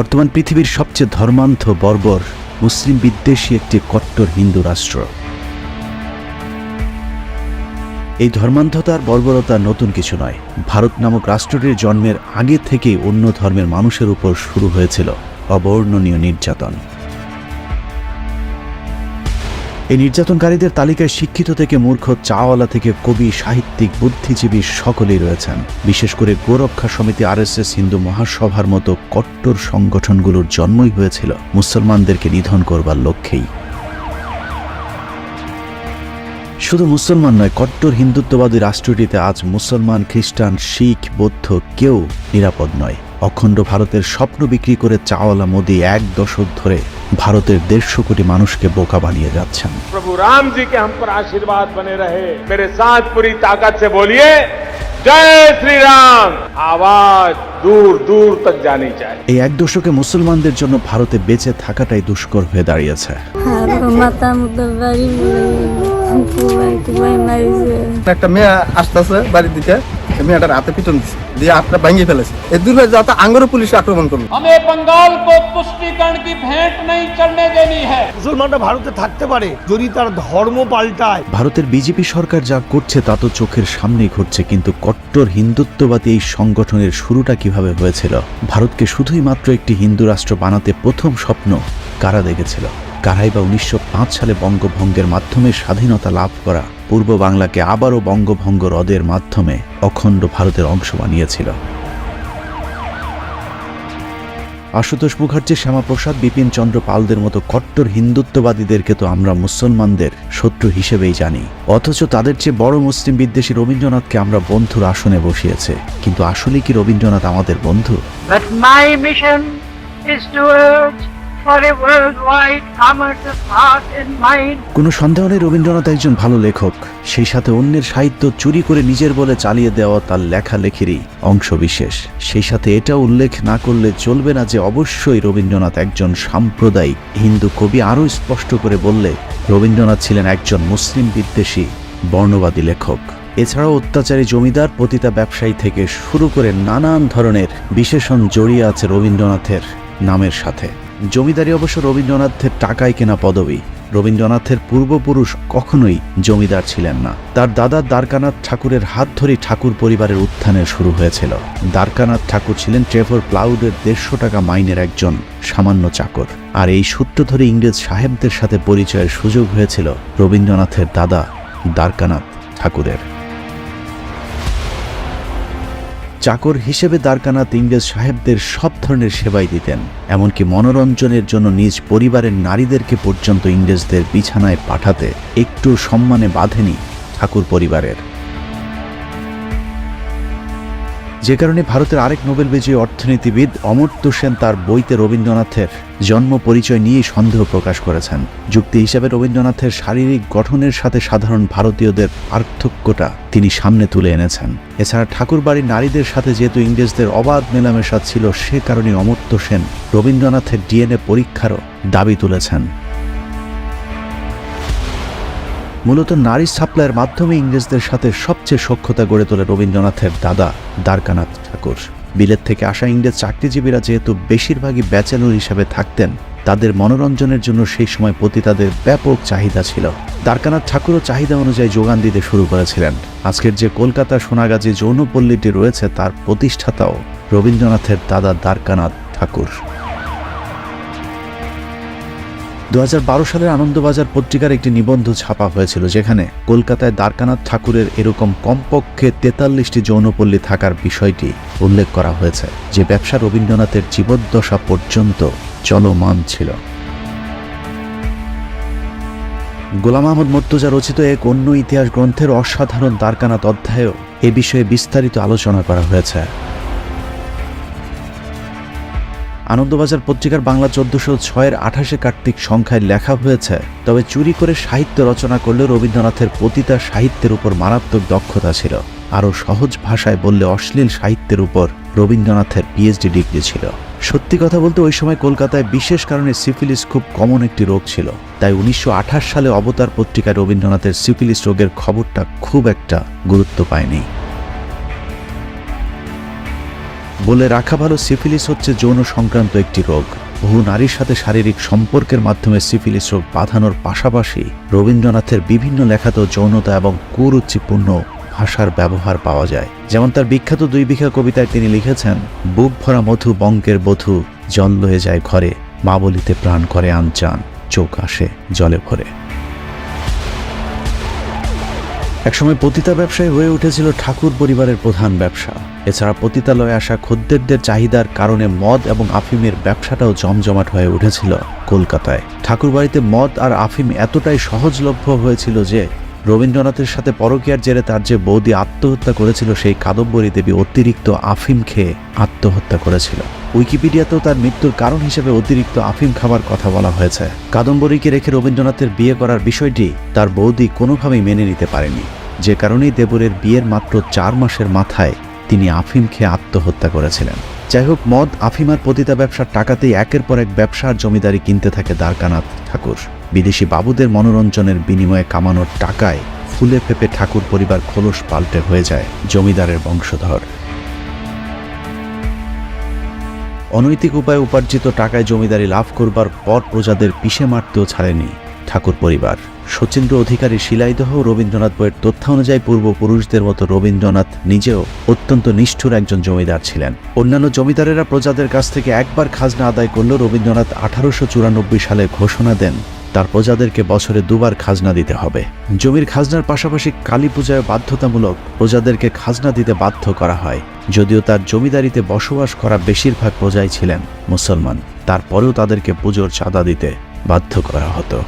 বর্তমান পৃথিবীর সবচেয়ে ধর্মান্ধ বর্বর মুসলিম বিদ্বেষী একটি কট্টর হিন্দু রাষ্ট্র। এই ধর্মান্ধতার বর্বরতা নতুন কিছু নয়। ভারত নামক রাষ্ট্রটির জন্মের আগে থেকে অন্য ধর্মের মানুষের উপর শুরু হয়েছিল অবর্ণনীয় নির্যাতন। এই নির্যাতনকারীদের তালিকায় শিক্ষিত থেকে মূর্খ চাওয়ালা থেকে কবি, সাহিত্যিক, বুদ্ধিজীবী সকলেই রয়েছেন। বিশেষ করে গোরক্ষা সমিতি আরএসএস হিন্দু মহাসভার মতো কট্টর সংগঠনগুলোর জন্মই হয়েছিল। মুসলমানদেরকে নিধন করবার লক্ষ্যেই। শুধু মুসলমান নয়, কট্টর হিন্দুত্ববাদী রাষ্ট্রটিতে আজ মুসলমান, খ্রিস্টান, শিখ, বৌদ্ধ কেউ নিরাপদ নয়। অখণ্ড ভারতের স্বপ্ন বিক্রি করে চাওয়ালা মোদি এক দশক ধরে ভারতের দেড়শো কোটি মানুষকে বোকা বানিয়ে যাচ্ছেন। প্রভু রামজিকে হাম আশীর্বাদ বনে রহে। মেরে সাথ পুরি তাকত বলিয়ে জয় শ্রীরাম! আওয়াজ দূর দূর তক জানি চাই এই এক দশকে মুসলমানদের জন্য ভারতে বেঁচে থাকাটাই দুষ্কর হয়ে দাঁড়িয়েছে। হ্যাঁ, মাতা একটা মেয়ে আসতেছে বাড়ির দিকে মেয়েটার হাতে পিটন দিছে দিয়ে ভাঙিয়ে ফেলেছে। এই পুলিশ আক্রমণ করল। আমি বঙ্গাল কো কি ভেট নাই চড়নে দেনি হ্যায় মুসলমানরা ভারতে থাকতে পারে যদি তার ধর্ম পাল্টায়। ভারতের বিজেপি সরকার যা করছে তা তো চোখের সামনেই ঘটছে কিন্তু কট্টর হিন্দুত্ববাদী এই সংগঠনের শুরুটা কীভাবে হয়েছিল? ভারতকে শুধুই মাত্র একটি হিন্দু রাষ্ট্র বানাতে প্রথম স্বপ্ন কারা দেখেছিল? কারাই বা উনিশশো পাঁচ সালে বঙ্গভঙ্গের মাধ্যমে স্বাধীনতা লাভ করা পূর্ব বাংলাকে আবারও বঙ্গভঙ্গ হ্রদের মাধ্যমে অখণ্ড ভারতের অংশ বানিয়েছিল। আশুতোষ মুখার্জি, শ্যামাপ্রসাদ, বিপিন চন্দ্র পালদের মতো কট্টর হিন্দুত্ববাদীদেরকে তো আমরা মুসলমানদের শত্রু হিসেবেই জানি। অথচ তাদের চেয়ে বড় মুসলিম বিদ্বেষী রবীন্দ্রনাথকে আমরা বন্ধুর আসনে বসিয়েছে। কিন্তু আসলে কি রবীন্দ্রনাথ আমাদের বন্ধু? But my mission is to কোনো সন্দেহ নেই রবীন্দ্রনাথ একজন ভালো লেখক। সেই সাথে অন্যের সাহিত্য চুরি করে নিজের বলে চালিয়ে দেওয়া তার লেখালেখিরই অংশ বিশেষ সেই সাথে এটা উল্লেখ না করলে চলবে না যে অবশ্যই রবীন্দ্রনাথ একজন সাম্প্রদায়িক হিন্দু কবি। আরও স্পষ্ট করে বললে, রবীন্দ্রনাথ ছিলেন একজন মুসলিম বিদ্বেষী, বর্ণবাদী লেখক। এছাড়াও অত্যাচারী জমিদার, পতিতা ব্যবসায়ী থেকে শুরু করে নানান ধরনের বিশেষণ জড়িয়ে আছে রবীন্দ্রনাথের নামের সাথে। জমিদারি অবশ্য রবীন্দ্রনাথের টাকায় কেনা পদবী। রবীন্দ্রনাথের পূর্বপুরুষ কখনোই জমিদার ছিলেন না। তার দাদা দ্বারকানাথ ঠাকুরের হাত ধরেই ঠাকুর পরিবারের উত্থানের শুরু হয়েছিল। দ্বারকানাথ ঠাকুর ছিলেন ট্রেভর প্লাউডের দেড়শো টাকা মাইনের একজন সামান্য চাকর। আর এই সূত্র ধরে ইংরেজ সাহেবদের সাথে পরিচয়ের সুযোগ হয়েছিল রবীন্দ্রনাথের দাদা দ্বারকানাথ ঠাকুরের। চাকর হিসেবে দ্বারকানাথ ইংরেজ সাহেবদের সব ধরনের সেবাই দিতেন, এমনকি মনোরঞ্জনের জন্য নিজ পরিবারের নারীদেরকে পর্যন্ত ইংরেজদের বিছানায় পাঠাতে একটু সম্মানে বাঁধেনি ঠাকুর পরিবারের। যে কারণে ভারতের আরেক নোবেল বিজয়ী অর্থনীতিবিদ অমর্ত্য সেন তার বইতে রবীন্দ্রনাথের জন্ম পরিচয় নিয়ে সন্দেহ প্রকাশ করেছেন। যুক্তি হিসাবে রবীন্দ্রনাথের শারীরিক গঠনের সাথে সাধারণ ভারতীয়দের পার্থক্যটা তিনি সামনে তুলে এনেছেন। এছাড়া ঠাকুরবাড়ির নারীদের সাথে যেহেতু ইংরেজদের অবাধ মেলামেশা ছিল, সে কারণে অমর্ত্য সেন রবীন্দ্রনাথের ডিএনএ পরীক্ষারও দাবি তুলেছেন। মূলত নারী সাপ্লাইয়ের মাধ্যমে ইংরেজদের সাথে সবচেয়ে সখ্যতা গড়ে তোলে রবীন্দ্রনাথের দাদা দ্বারকানাথ ঠাকুর। বিলেত থেকে আসা ইংরেজ চাকরিজীবীরা যেহেতু বেশিরভাগই ব্যাচেলর হিসাবে থাকতেন, তাদের মনোরঞ্জনের জন্য সেই সময় পতিতাদের ব্যাপক চাহিদা ছিল। দ্বারকানাথ ঠাকুরও চাহিদা অনুযায়ী যোগান দিতে শুরু করেছিলেন। আজকের যে কলকাতা সোনাগাজী যৌনপল্লীটি রয়েছে, তার প্রতিষ্ঠাতাও রবীন্দ্রনাথের দাদা দ্বারকানাথ ঠাকুর। দু সালের আনন্দবাজার পত্রিকার একটি নিবন্ধ ছাপা হয়েছিল, যেখানে কলকাতায় দ্বারকানাথ ঠাকুরের এরকম কমপক্ষে তেতাল্লিশটি যৌনপল্লী থাকার বিষয়টি উল্লেখ করা হয়েছে, যে ব্যবসা রবীন্দ্রনাথের জীবদ্দশা পর্যন্ত চলমান ছিল। গোলাম আহমদ মর্তুজা রচিত এক অন্য ইতিহাস গ্রন্থের অসাধারণ দ্বারকানাথ অধ্যায়েও এ বিষয়ে বিস্তারিত আলোচনা করা হয়েছে। আনন্দবাজার পত্রিকার বাংলা চোদ্দশো ছয়ের আঠাশে কার্তিক সংখ্যায় লেখা হয়েছে, তবে চুরি করে সাহিত্য রচনা করলে রবীন্দ্রনাথের পতিতা সাহিত্যের উপর মারাত্মক দক্ষতা ছিল। আরও সহজ ভাষায় বললে অশ্লীল সাহিত্যের উপর রবীন্দ্রনাথের পিএইচডি ডিগ্রি ছিল। সত্যি কথা বলতে ওই সময় কলকাতায় বিশেষ কারণে সিফিলিস খুব কমন একটি রোগ ছিল। তাই উনিশশো আঠাশ সালে অবতার পত্রিকায় রবীন্দ্রনাথের সিফিলিস রোগের খবরটা খুব একটা গুরুত্ব পায়নি। বলে রাখা ভালো সিফিলিস হচ্ছে যৌন সংক্রান্ত একটি রোগ। বহু নারীর সাথে শারীরিক সম্পর্কের মাধ্যমে সিফিলিস রোগ বাঁধানোর পাশাপাশি রবীন্দ্রনাথের বিভিন্ন লেখাতেও যৌনতা এবং কুরুচিপূর্ণ ভাষার ব্যবহার পাওয়া যায়। যেমন তার বিখ্যাত দুই বিঘা কবিতায় তিনি লিখেছেন, বুক ভরা মধু বঙ্কের বধু, জল লয়ে যায় ঘরে মা বলিতে প্রাণ করে আনচান, চোখ আসে জলে ভরে। একসময় পতিতা ব্যবসায়ী হয়ে উঠেছিল ঠাকুর পরিবারের প্রধান ব্যবসা। এছাড়া পতিতালয়ে আসা খদ্দেরদের চাহিদার কারণে মদ এবং আফিমের ব্যবসাটাও জমজমাট হয়ে উঠেছিল কলকাতায়। ঠাকুরবাড়িতে মদ আর আফিম এতটাই সহজলভ্য হয়েছিল যে রবীন্দ্রনাথের সাথে পরকীয়ার জেরে তার যে বৌদি আত্মহত্যা করেছিল সেই কাদম্বরী দেবী অতিরিক্ত আফিম খেয়ে আত্মহত্যা করেছিল। উইকিপিডিয়াতেও তার মৃত্যুর কারণ হিসেবে অতিরিক্ত আফিম খাবার কথা বলা হয়েছে। কাদম্বরীকে রেখে রবীন্দ্রনাথের বিয়ে করার বিষয়টি তার বৌদি কোনোভাবেই মেনে নিতে পারেনি। যে কারণেই দেবরের বিয়ের মাত্র চার মাসের মাথায় তিনি আফিম খেয়ে আত্মহত্যা করেছিলেন। যাই হোক মদ আফিমার পতিতা ব্যবসার টাকাতেই একের পর এক ব্যবসার জমিদারি কিনতে থাকে দ্বারকানাথ ঠাকুর। বিদেশি বাবুদের মনোরঞ্জনের বিনিময়ে কামানোর টাকায় ফুলে ফেপে ঠাকুর পরিবার খোলস পাল্টে হয়ে যায় জমিদারের বংশধর। অনৈতিক উপায়ে উপার্জিত টাকায় জমিদারি লাভ করবার পর প্রজাদের পিষে মারতেও ছাড়েনি ঠাকুর পরিবার। শচীন্দ্র অধিকারী শিলাইদহ রবীন্দ্রনাথ বইয়ের তথ্য অনুযায়ী পূর্বপুরুষদের মতো রবীন্দ্রনাথ নিজেও অত্যন্ত নিষ্ঠুর একজন জমিদার ছিলেন। অন্যান্য জমিদারেরা প্রজাদের কাছ থেকে একবার খাজনা আদায় করলেও রবীন্দ্রনাথ আঠারোশো চুরানব্বই সালে ঘোষণা দেন, তার প্রজাদেরকে বছরে দুবার খাজনা দিতে হবে। জমির খাজনার পাশাপাশি কালী পূজায় বাধ্যতামূলক প্রজাদেরকে খাজনা দিতে বাধ্য করা হয়, যদিও তার জমিদারিতে বসবাস করা বেশিরভাগ প্রজাই ছিলেন মুসলমান। তারপরেও তাদেরকে পুজোর চাঁদা দিতে বাধ্য করা হতো।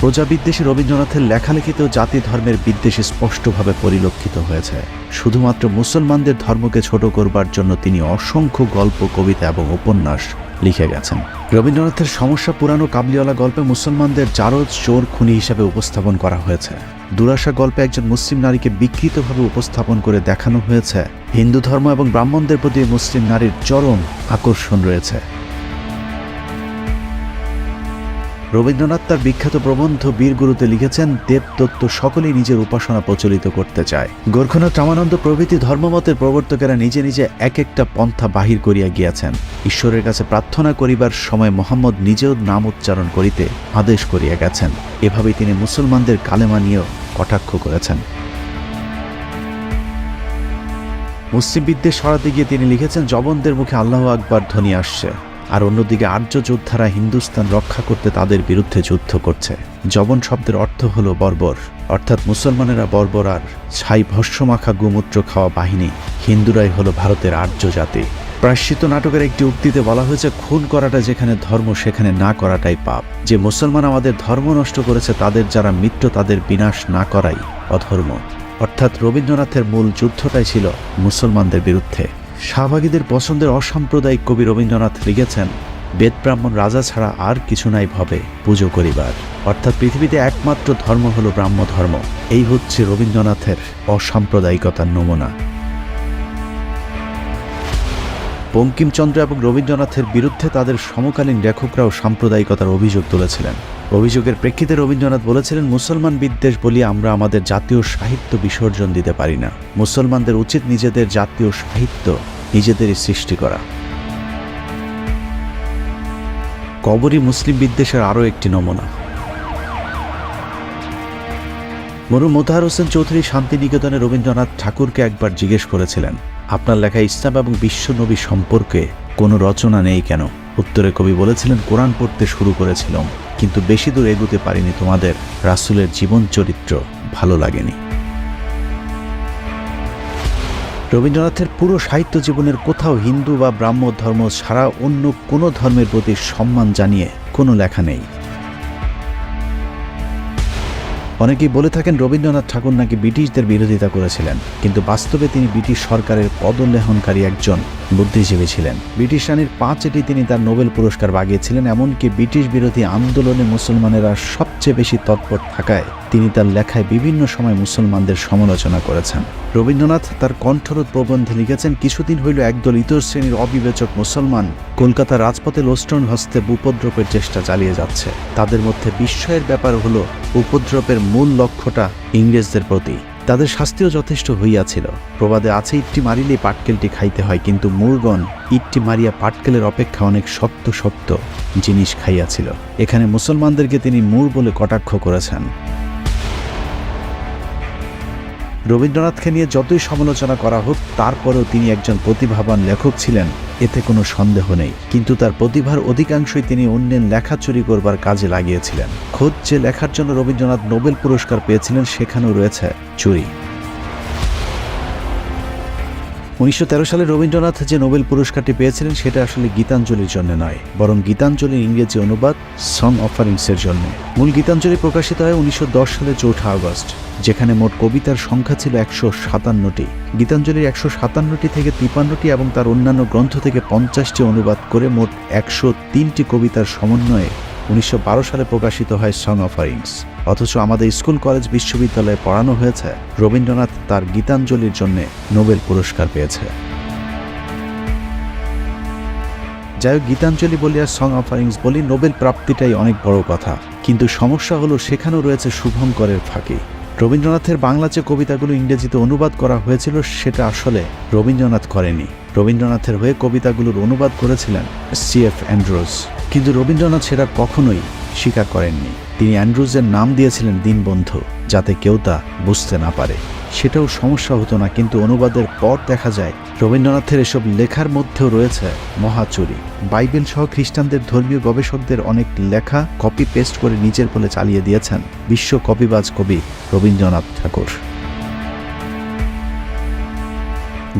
প্রজা বিদ্বেষী রবীন্দ্রনাথের লেখালেখিতেও জাতি ধর্মের বিদ্বেষে স্পষ্টভাবে পরিলক্ষিত হয়েছে। শুধুমাত্র মুসলমানদের ধর্মকে ছোট করবার জন্য তিনি অসংখ্য গল্প, কবিতা এবং উপন্যাস লিখে গেছেন। রবীন্দ্রনাথের সমস্যা পুরানো কাবলিওয়ালা গল্পে মুসলমানদের জারজ চোর খুনি হিসাবে উপস্থাপন করা হয়েছে। দুরাশা গল্পে একজন মুসলিম নারীকে বিকৃতভাবে উপস্থাপন করে দেখানো হয়েছে। হিন্দু ধর্ম এবং ব্রাহ্মণদের প্রতি মুসলিম নারীর চরম আকর্ষণ রয়েছে। রবীন্দ্রনাথ তার বিখ্যাত প্রবন্ধ বীরগুরুতে লিখেছেন দেবদত্ত সকলেই নিজের উপাসনা প্রচলিত করতে চায়। গোর্খনাথ রামানন্দ প্রভৃতি ধর্মমতের প্রবর্তকেরা নিজে নিজে এক একটা পন্থা বাহির করিয়া গিয়াছেন। ঈশ্বরের কাছে প্রার্থনা করিবার সময় মোহাম্মদ নিজেও নাম উচ্চারণ করিতে আদেশ করিয়া গেছেন। এভাবেই তিনি মুসলমানদের কালেমা নিয়েও কটাক্ষ করেছেন। মুসলিম বিদ্বেষ সরাতে গিয়ে তিনি লিখেছেন, জবনদের মুখে আল্লাহ আকবার ধ্বনি আসছে। আর অন্যদিকে আর্য যোদ্ধারা হিন্দুস্তান রক্ষা করতে তাদের বিরুদ্ধে যুদ্ধ করছে। জবন শব্দের অর্থ হল বর্বর, অর্থাৎ মুসলমানেরা বর্বর আর ছাই ভস্যমাখা গোমূত্র খাওয়া বাহিনী, হিন্দুরাই হলো ভারতের আর্য জাতি। প্রায়শ্চিত নাটকের একটি উক্তিতে বলা হয়েছে, খুন করাটা যেখানে ধর্ম, সেখানে না করাটাই পাপ। যে মুসলমান আমাদের ধর্ম নষ্ট করেছে, তাদের যারা মিত্র, তাদের বিনাশ না করাই অধর্ম। অর্থাৎ রবীন্দ্রনাথের মূল যুদ্ধটাই ছিল মুসলমানদের বিরুদ্ধে। শাহবাগীদের পছন্দের অসাম্প্রদায়িক কবি রবীন্দ্রনাথ লিখেছেন, বেদ ব্রাহ্মণ রাজা ছাড়া আর কিছু নাই ভবে, পুজো করিবার। অর্থাৎ পৃথিবীতে একমাত্র ধর্ম হলো ব্রাহ্ম ধর্ম। এই হচ্ছে রবীন্দ্রনাথের অসাম্প্রদায়িকতার নমুনা। বঙ্কিমচন্দ্র এবং রবীন্দ্রনাথের বিরুদ্ধে তাদের সমকালীন লেখকরাও সাম্প্রদায়িকতার অভিযোগ তুলেছিলেন। অভিযোগের প্রেক্ষিতে রবীন্দ্রনাথ বলেছিলেন, মুসলমান বিদ্বেষ বলিয়ে আমরা আমাদের জাতীয় সাহিত্য বিসর্জন দিতে পারি না। মুসলমানদের উচিত নিজেদের জাতীয় সাহিত্য নিজেদেরই সৃষ্টি করা। কবরই মুসলিম বিদ্বেষের আরও একটি নমুনা। মরু মোতাহার হোসেন চৌধুরী শান্তিনিকেতনে রবীন্দ্রনাথ ঠাকুরকে একবার জিজ্ঞেস করেছিলেন, আপনার লেখা ইসলাম এবং বিশ্বনবী সম্পর্কে কোনো রচনা নেই কেন? উত্তরে কবি বলেছিলেন, কোরআন পড়তে শুরু করেছিলাম, কিন্তু বেশি দূর এগুতে পারিনি, তোমাদের রাসুলের জীবন চরিত্র ভালো লাগেনি। রবীন্দ্রনাথের পুরো সাহিত্য জীবনের কোথাও হিন্দু বা ব্রাহ্ম ধর্ম ছাড়া অন্য কোনো ধর্মের প্রতি সম্মান জানিয়ে কোনো লেখা নেই। অনেকেই বলে থাকেন রবীন্দ্রনাথ ঠাকুর নাকি ব্রিটিশদের বিরোধিতা করেছিলেন, কিন্তু বাস্তবে তিনি ব্রিটিশ সরকারের পদলেহনকারী একজন বুদ্ধিজীবী ছিলেন। ব্রিটিশ রানীর পাঁচ এটি তিনি তার নোবেল পুরস্কার বাগিয়েছিলেন, এমনকি ব্রিটিশ বিরোধী আন্দোলনে মুসলমানেরা সবচেয়ে বেশি তৎপর থাকায় তিনি তার লেখায় বিভিন্ন সময় মুসলমানদের সমালোচনা করেছেন। রবীন্দ্রনাথ তার কণ্ঠরোধ প্রবন্ধে লিখেছেন, কিছুদিন হইল একদল ইতর শ্রেণির অবিবেচক মুসলমান কলকাতার রাজপথে লোস্টন হস্তে উপদ্রবের চেষ্টা চালিয়ে যাচ্ছে। তাদের মধ্যে বিস্ময়ের ব্যাপার হলো, উপদ্রবের মূল লক্ষ্যটা ইংরেজদের প্রতি। তাদের শাস্তিও যথেষ্ট হইয়াছিল। প্রবাদে আছে, ইটটি মারিলে পাটকেলটি খাইতে হয়, কিন্তু মুরগন ইটটি মারিয়া পাটকেলের অপেক্ষা অনেক শক্ত শক্ত জিনিস খাইয়াছিল। এখানে মুসলমানদেরকে তিনি মূর বলে কটাক্ষ করেছেন। রবীন্দ্রনাথকে নিয়ে যতই সমালোচনা করা হোক, তারপরেও তিনি একজন প্রতিভাবান লেখক ছিলেন, এতে কোনো সন্দেহ নেই। কিন্তু তার প্রতিভার অধিকাংশই তিনি অন্যের লেখা চুরি করবার কাজে লাগিয়েছিলেন। খোঁজ যে লেখার জন্য রবীন্দ্রনাথ নোবেল পুরস্কার পেয়েছিলেন, সেখানেও রয়েছে চুরি। উনিশশো তেরো সালে রবীন্দ্রনাথ যে নোবেল পুরস্কারটি পেয়েছিলেন, সেটা আসলে গীতাঞ্জলির জন্য নয়, বরং গীতাঞ্জলির ইংরেজি অনুবাদ সং অফারিংসের জন্য। মূল গীতাঞ্জলি প্রকাশিত হয় উনিশশো দশ সালে চৌঠা আগস্ট, যেখানে মোট কবিতার সংখ্যা ছিল একশো সাতান্নটি। গীতাঞ্জলির একশো সাতান্নটি থেকে তিপান্নটি এবং তার অন্যান্য গ্রন্থ থেকে পঞ্চাশটি অনুবাদ করে মোট একশো তিনটি কবিতার সমন্বয়ে উনিশশো বারো সালে প্রকাশিত হয় সং অফারিংস অথচ আমাদের স্কুল, কলেজ, বিশ্ববিদ্যালয়ে পড়ানো হয়েছে, রবীন্দ্রনাথ তার গীতাঞ্জলির জন্য নোবেল পুরস্কার পেয়েছে। যাই হোক, গীতাঞ্জলি বলি আর সং অফারিংস বলি নোবেল প্রাপ্তিটাই অনেক বড় কথা। কিন্তু সমস্যা হলো সেখানেও রয়েছে শুভঙ্করের ফাঁকি। রবীন্দ্রনাথের বাংলা যে কবিতাগুলো ইংরেজিতে অনুবাদ করা হয়েছিল, সেটা আসলে রবীন্দ্রনাথ করেনি। রবীন্দ্রনাথের হয়ে কবিতাগুলোর অনুবাদ করেছিলেন সি এফ অ্যান্ড্রোজ কিন্তু রবীন্দ্রনাথ সেটা কখনোই স্বীকার করেননি। তিনি অ্যান্ড্রুজের নাম দিয়েছিলেন দীনবন্ধু, যাতে কেউ তা বুঝতে না পারে। সেটাও সমস্যা হতো না, কিন্তু অনুবাদের পর দেখা যায়, রবীন্দ্রনাথের এসব লেখার মধ্যেও রয়েছে মহাচুরি। বাইবেল সহ খ্রিস্টানদের ধর্মীয় গবেষকদের অনেক লেখা কপি পেস্ট করে নিজের বলে চালিয়ে দিয়েছেন বিশ্ব কপিবাজ কবি রবীন্দ্রনাথ ঠাকুর।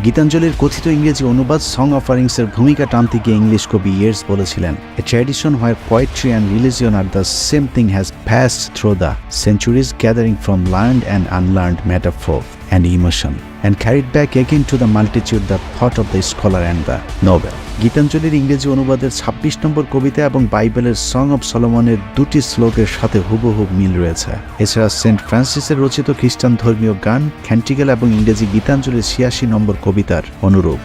গীতাঞ্জলির কথিত ইংরেজি অনুবাদ সং অফারিংসের ভূমিকা টানতে গিয়ে ইংলিশ কবি ইয়ার্স বলেছিলেন। A tradition where poetry and religion are the same thing has passed through the centuries gathering from learned and unlearned metaphor and emotion and carried back again to the multitude the thought of the scholar and the noble গীতাঞ্জলির ইংরেজি অনুবাদের ২৬ নম্বর কবিতা এবং বাইবেলের song of সলোমনের দুটি শ্লোকের সাথে হুবহু মিল রয়েছে। এছাড়া সেন্ট ফ্রান্সিসের রচিত খ্রিস্টান ধর্মীয় গান খ্যান্টিগেল এবং ইংরেজি গীতাঞ্জলির ছিয়াশি নম্বর কবিতার অনুরূপ।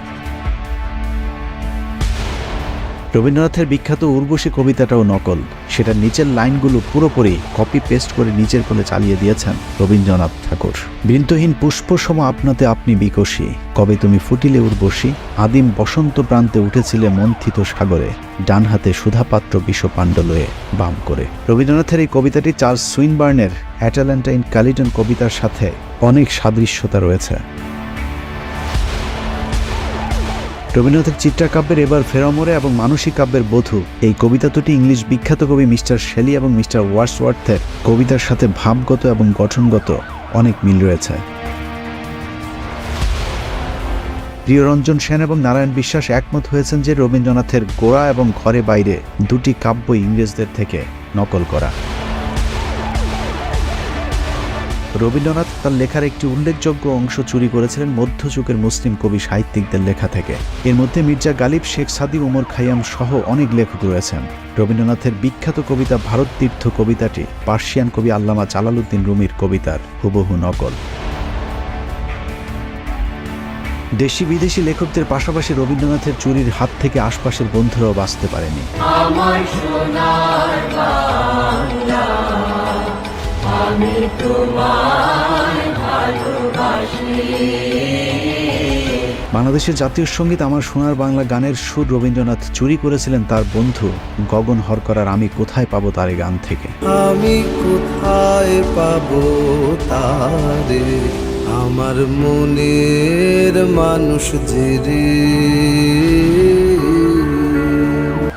রবীন্দ্রনাথের বিখ্যাত উর্বশী কবিতাটাও নকল। সেটার নিচের লাইনগুলো পুরোপুরি কপি পেস্ট করে নিচের কোলে চালিয়ে দিয়েছেন রবীন্দ্রনাথ ঠাকুর। বৃন্তহীন পুষ্পসম আপনাতে আপনি বিকশী। কবে তুমি ফুটিলে উর্বশী? আদিম বসন্ত প্রান্তে উঠেছিলে মন্থিত সাগরে। ডান হাতে সুধাপাত্র বিষপাণ্ডলয়ে বাম করে। রবীন্দ্রনাথের এই কবিতাটি চার্লস সুইনবার্নের অ্যাটাল্যান্টা ইন ক্যালিটন কবিতার সাথে অনেক সাদৃশ্যতা রয়েছে। রবীন্দ্রনাথের চিত্রাকাব্যের এবার ফেরামরে এবং মানসিক কাব্যের বধূ। এই কবিতা দুটি ইংলিশ বিখ্যাত কবি মিস্টার শেলি এবং মিস্টার ওয়ার্সওয়ার্থের কবিতার সাথে ভাবগত এবং গঠনগত অনেক মিল রয়েছে। প্রিয়রঞ্জন সেন এবং নারায়ণ বিশ্বাস একমত হয়েছেন যে রবীন্দ্রনাথের গোড়া এবং ঘরে বাইরে দুটি কাব্য ইংরেজদের থেকে নকল করা। রবীন্দ্রনাথ তার লেখার একটি উল্লেখযোগ্য অংশ চুরি করেছিলেন মধ্যযুগের মুসলিম কবি সাহিত্যিকদের লেখা থেকে। এর মধ্যে মির্জা গালিব, শেখ সাদি ওমর খাইয়াম সহ অনেক লেখক রয়েছেন। রবীন্দ্রনাথের বিখ্যাত কবিতা ভারত তীর্থ কবিতাটি পার্সিয়ান কবি আল্লামা জালালউদ্দিন রুমির কবিতার হুবহু নকল। দেশি বিদেশি লেখকদের পাশাপাশি রবীন্দ্রনাথের চুরির হাত থেকে আশপাশের বন্ধুরাও বাঁচতে পারেনি। বাংলাদেশের জাতীয় সংগীত আমার সোনার বাংলা গানের সুর রবীন্দ্রনাথ চুরি করেছিলেন তার বন্ধু গগন হরকরার আমি কোথায় পাবো তার এই গান থেকে? আমি কোথায় পাবো তারে? আমার মনের মানুষ যে রে।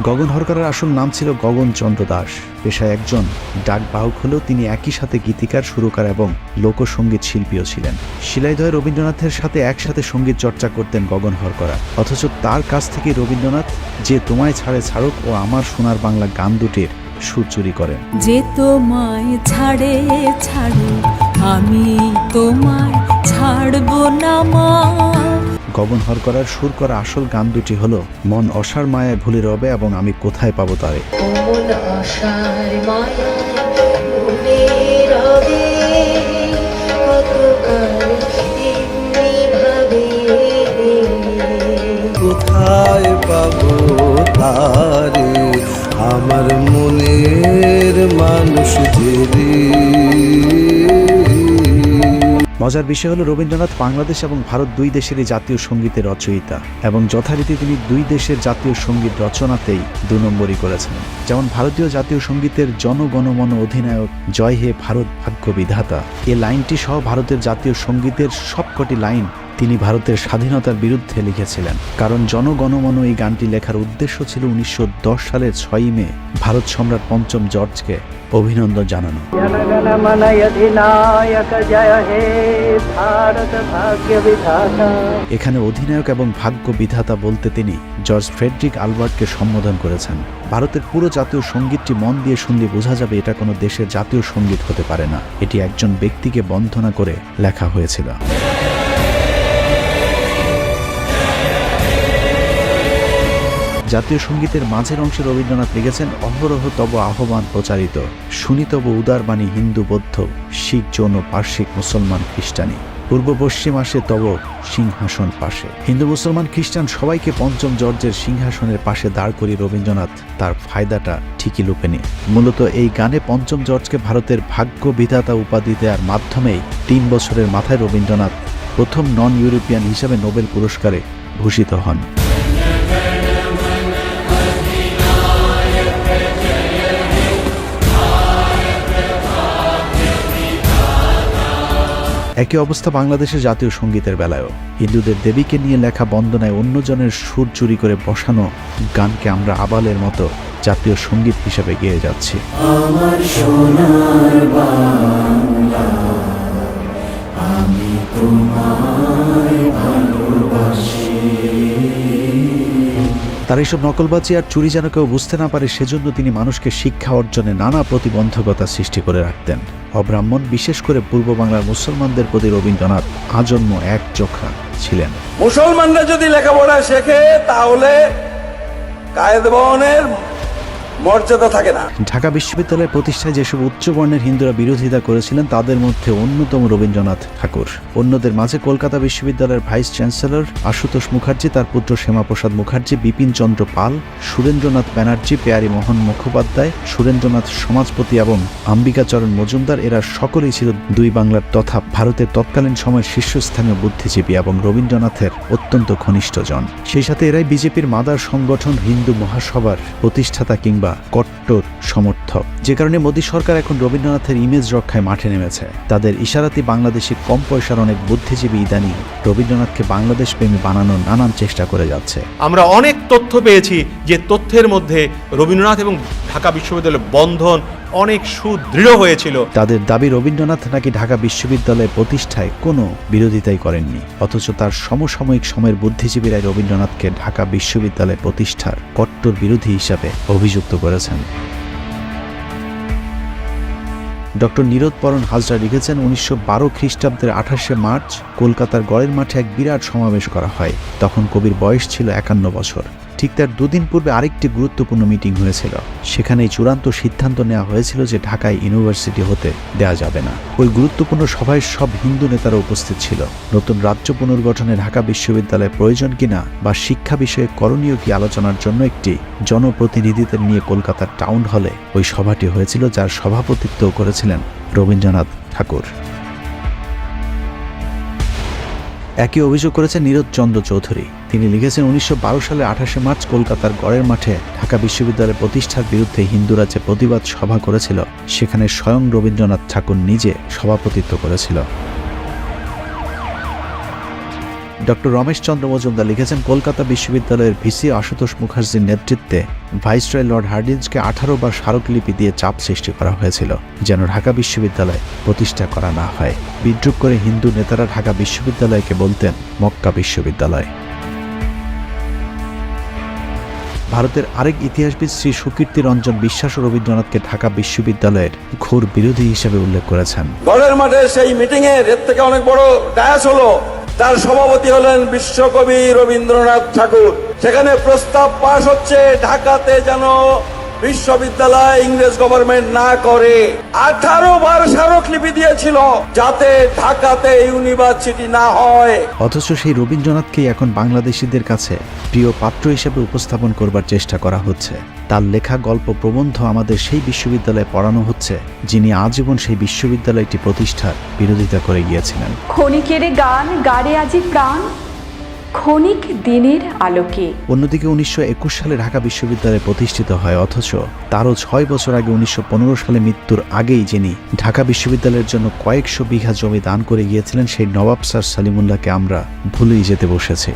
গগন হরকারের আসল নাম ছিল গগন চন্দ্র দাস। পেশায় একজন। ডাক বাহক হলেও তিনি একই সাথে গীতিকার, সুরকার এবং লোকসঙ্গীত শিল্পীও ছিলেন। শিলাইদয় রবীন্দ্রনাথের সাথে একসাথে সংগীত চর্চা করতেন গগন হরকরা। অথচ তার কাছ থেকে রবীন্দ্রনাথ, যে তোমায় ছাড়ে ছাড়ুক, ও আমার সোনার বাংলা গান দুটির সুর চুরি করেন যে তোমায় ছাড়ে ছাড়ো আমি তোমায় ছাড়বো না মা। গগন হরকরার সুর করা আসল গান দুটি হলো মন অসার মায়ায় ভুলে রবে এবং আমি কোথায় পাবো তারে। কোথায় পাবো তারে? মজার বিষয় হলো রবীন্দ্রনাথ বাংলাদেশ এবং ভারত দুই দেশেরই জাতীয় সঙ্গীতের রচয়িতা এবং যথারীতি তিনি দুই দেশের জাতীয় সংগীত রচনাতেই দু নম্বরই করেছেন। যেমন ভারতীয় জাতীয় সঙ্গীতের জনগণমন অধিনায়ক জয় হে ভারত ভাগ্য বিধাতা। এ লাইনটি সহ ভারতের জাতীয় সঙ্গীতের সবকটি লাইন তিনি ভারতের স্বাধীনতার বিরুদ্ধে লিখেছিলেন। কারণ জনগণমন এই গানটি লেখার উদ্দেশ্য ছিল উনিশশো দশ সালের ছয়ই মে ভারত সম্রাট পঞ্চম জর্জকে অভিনন্দন জানানো। এখানে অধিনায়ক এবং ভাগ্য বিধাতা বলতে তিনি জর্জ ফ্রেডরিক আলবার্টকে সম্বোধন করেছেন। ভারতের পুরো জাতীয় সঙ্গীতটি মন দিয়ে শুনলে বোঝা যাবে এটা কোনো দেশের জাতীয় সংগীত হতে পারে না। এটি একজন ব্যক্তিকে বন্ধনা করে লেখা হয়েছিল। জাতীয় সঙ্গীতের মাঝের অংশে রবীন্দ্রনাথ লিখেছেন, অহরহ তব আহ্বান প্রচারিত শুনি তব উদারবাণী হিন্দু বৌদ্ধ, শিখ জৈন পার্শ্বিক মুসলমান, খ্রিস্টানি। পূর্ব পশ্চিম আসে তব সিংহাসন পাশে। হিন্দু, মুসলমান, খ্রিস্টান সবাইকে পঞ্চম জর্জের সিংহাসনের পাশে দাঁড় করিয়ে রবীন্দ্রনাথ তার ফায়দাটা ঠিকই লুপে নিয়ে। মূলত এই গানে পঞ্চম জর্জকে ভারতের ভাগ্য বিধাতা উপাধি দেওয়ার মাধ্যমেই তিন বছরের মাথায় রবীন্দ্রনাথ প্রথম নন ইউরোপিয়ান হিসেবে নোবেল পুরস্কারে ভূষিত হন। একই অবস্থা বাংলাদেশের জাতীয় সঙ্গীতের বেলায়ও। হিন্দুদের দেবীকে নিয়ে লেখা বন্দনায় অন্যজনের সুর চুরি করে বসানো গানকে আমরা আবালের মতো জাতীয় সংগীত হিসেবে গেয়ে যাচ্ছি। তার এইসব নকলবাজি আর চুরি যেন কেউ বুঝতে না পারে, সেজন্য তিনি মানুষকে শিক্ষা অর্জনে নানা প্রতিবন্ধকতা সৃষ্টি করে রাখতেন। অব্রাহ্মণ, বিশেষ করে পূর্ব বাংলার মুসলমানদের প্রতি রবীন্দ্রনাথ আজন্ম এক চোখা ছিলেন। মুসলমানরা যদি লেখাপড়া শেখে, তাহলে মর্যাদা থাকে না। ঢাকা বিশ্ববিদ্যালয়ের প্রতিষ্ঠায় যেসব উচ্চবর্ণের হিন্দুরা বিরোধিতা করেছিলেন, তাদের মধ্যে অন্যতম রবীন্দ্রনাথ ঠাকুর। অন্যদের মাঝে কলকাতা বিশ্ববিদ্যালয়ের ভাইস চ্যান্সেলর আশুতোষ মুখার্জি, তার পুত্র শ্যামাপ্রসাদ মুখার্জি, বিপিন চন্দ্র পাল, সুরেন্দ্রনাথ ব্যানার্জি, পেয়ারী মোহন মুখোপাধ্যায়, সুরেন্দ্রনাথ সমাজপতি এবং আম্বিকাচরণ মজুমদার, এরা সকলেই ছিল দুই বাংলার তথা ভারতের তৎকালীন সময়ের শীর্ষস্থানীয় বুদ্ধিজীবী এবং রবীন্দ্রনাথের অত্যন্ত ঘনিষ্ঠজন। সেই সাথে এরাই বিজেপির মাদার সংগঠন হিন্দু মহাসভার প্রতিষ্ঠাতা কিংবা কট্টর সমর্থক। যে কারণে মোদী সরকার এখন রবীন্দ্রনাথের ইমেজ রক্ষায় মাঠে নেমেছে। তাদের ইশারাতি বাংলাদেশে কম পয়সার অনেক বুদ্ধিজীবী ইদানি রবীন্দ্রনাথকে বাংলাদেশ প্রেমী বানানোর নানান চেষ্টা করে যাচ্ছে। আমরা অনেক তথ্য পেয়েছি যে তথ্যের মধ্যে রবীন্দ্রনাথ এবং ঢাকা বিশ্ববিদ্যালয়ের বন্ধন অনেক সুদৃঢ় হয়েছিল। তাদের দাবি রবীন্দ্রনাথ নাকি ঢাকা বিশ্ববিদ্যালয় প্রতিষ্ঠায় কোনো বিরোধিতাই করেননি, অথচ তার সমসাময়িক সময়ের বুদ্ধিজীবীরাই রবীন্দ্রনাথকে ঢাকা বিশ্ববিদ্যালয় প্রতিষ্ঠার কট্টর বিরোধী হিসাবে অভিযুক্ত করেছেন। ডক্টর নীরোৎপরণ হাজরা লিখেছেন, উনিশশো বারো খ্রিস্টাব্দের আঠাশে মার্চ কলকাতার গড়ের মাঠে এক বিরাট সমাবেশ করা হয়। তখন কবির বয়স ছিল একান্ন বছর। ঠিক তার দুদিন পূর্বে আরেকটি গুরুত্বপূর্ণ মিটিং হয়েছিল। সেখানেই চূড়ান্ত সিদ্ধান্ত নেওয়া হয়েছিল যে ঢাকায় ইউনিভার্সিটি হতে দেয়া যাবে না। ওই গুরুত্বপূর্ণ সভায় সব হিন্দু নেতারা উপস্থিত ছিল। নতুন রাজ্য পুনর্গঠনে ঢাকা বিশ্ববিদ্যালয়ের প্রয়োজন কিনা বা শিক্ষা বিষয়ে করণীয় কি আলোচনার জন্য একটি জনপ্রতিনিধিদের নিয়ে কলকাতার টাউন হলে ওই সভাটি হয়েছিল যার সভাপতিত্ব করেছিলেন রবীন্দ্রনাথ ঠাকুর। একই অভিযোগ করেছেন নীরজ চন্দ্র চৌধুরী। তিনি লিখেছেন, উনিশশো বারো সালে আঠাশে মার্চ কলকাতার গড়ের মাঠে ঢাকা বিশ্ববিদ্যালয়ের প্রতিষ্ঠার বিরুদ্ধে হিন্দুরা যে প্রতিবাদ সভা করেছিল। সেখানে স্বয়ং রবীন্দ্রনাথ ঠাকুর নিজে সভাপতিত্ব করেছিল। ডক্টর রমেশ চন্দ্র মজুমদার লিখেছেন, কলকাতা বিশ্ববিদ্যালয়ের ভিসি আশুতোষ মুখার্জির নেতৃত্বে ভাইসরয় লর্ড হার্ডিঞ্জকে আঠারো বার স্মারকলিপি দিয়ে চাপ সৃষ্টি করা হয়েছিল, যেন ঢাকা বিশ্ববিদ্যালয় প্রতিষ্ঠা করা না হয়। বিদ্রুপ করে হিন্দু নেতারা ঢাকা বিশ্ববিদ্যালয়কে বলতেন, মক্কা বিশ্ববিদ্যালয়। ভারতের আরেক ইতিহাসবিদ শ্রী সুকীর্তি রঞ্জন বিশ্বাস ও রবীন্দ্রনাথকে ঢাকা বিশ্ববিদ্যালয়ের ঘোর বিরোধী হিসেবে উল্লেখ করেছেন। গড়ের মাঠে সেই মিটিং এর থেকে অনেক বড় ডায়াস হলো। তার সভাপতি হলেন বিশ্বকবি রবীন্দ্রনাথ ঠাকুর। সেখানে প্রস্তাব পাশ হচ্ছে ঢাকাতে যেন বিশ্ববিদ্যালয় ইংরেজ গভর্নমেন্ট না করে আঠারো বার স্মারকলিপি দিয়েছিল যাতে ঢাকাতে ইউনিভার্সিটি না হয়। অথচ সেই রবীন্দ্রনাথকেই এখন বাংলাদেশিদের কাছে প্রিয় পাত্র হিসেবে উপস্থাপন করবার চেষ্টা করা হচ্ছে। তার লেখা গল্প প্রবন্ধ আমাদের সেই বিশ্ববিদ্যালয়ে পড়ানো হচ্ছে যিনি আজীবন সেই বিশ্ববিদ্যালয়টি প্রতিষ্ঠার বিরোধিতা করে গিয়েছিলেন। ক্ষণিকের গান গাড়ে আজি প্রাণ ক্ষণিক দিনের আলোকে। অন্যদিকে উনিশশো একুশ সালে ঢাকা বিশ্ববিদ্যালয়ে প্রতিষ্ঠিত হয়, অথচ তারও ছয় বছর আগে উনিশশো পনেরো সালে মৃত্যুর আগেই যিনি ঢাকা বিশ্ববিদ্যালয়ের জন্য কয়েকশো বিঘা জমি দান করে গিয়েছিলেন, সেই নবাব স্যার সালিমুল্লাহকে আমরা ভুলেই যেতে বসেছি।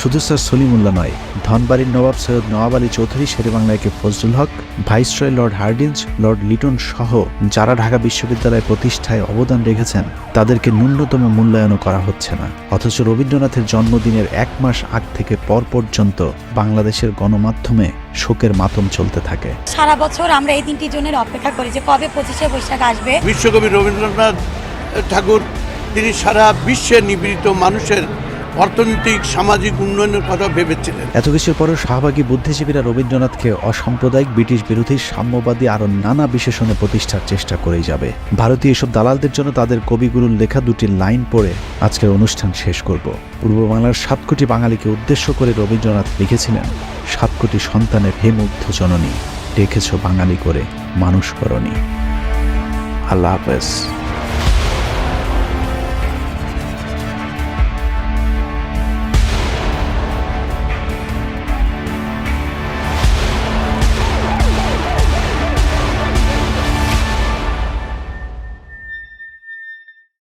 শুধু স্যার সলিমুল্লাহ নয় ধনবাড়ির নবাব Syed Nawab Ali Chowdhury শেরেবাংলাকে Fazlul Haque viceroy lord Hardinge lord Lytton সহ যারা ঢাকা বিশ্ববিদ্যালয় প্রতিষ্ঠায় অবদান রেখেছেন তাদেরকে ন্যূনতম মূল্যায়নও করা হচ্ছে না। অথচ রবীন্দ্রনাথের জন্মদিনের এক মাস আগ থেকে পর পর্যন্ত বাংলাদেশের গণমাধ্যমে শোকের মাতম চলতে থাকে। সারা বছর আমরা এই তিনটি জনের অপেক্ষা করি যে কবে পঁচিশে বৈশাখ আসবে। বিশ্বকবি রবীন্দ্রনাথ ঠাকুর তিনি সারা বিশ্বের নিপীড়িত মানুষের অর্থনৈতিক, সামাজিক উন্নয়নের কথা ভেবেছিলেন। এত কিছুর পরেও শাহবাগী বুদ্ধিজীবীরা রবীন্দ্রনাথকে অসাম্প্রদায়িক ব্রিটিশ বিরোধী সাম্যবাদী আরও নানা বিশেষণে প্রতিষ্ঠার চেষ্টা করেই যাবে। ভারতীয় এসব দালালদের জন্য তাদের কবিগুরুর লেখা দুটি লাইন পড়ে আজকের অনুষ্ঠান শেষ করব। পূর্ব বাংলার সাত কোটি বাঙালিকে উদ্দেশ্য করে রবীন্দ্রনাথ লিখেছিলেন, সাত কোটি সন্তানের হে মুগ্ধ জননী ডেকেছ বাঙালি করে মানুষ করণী। আল্লাহ হাফেজ।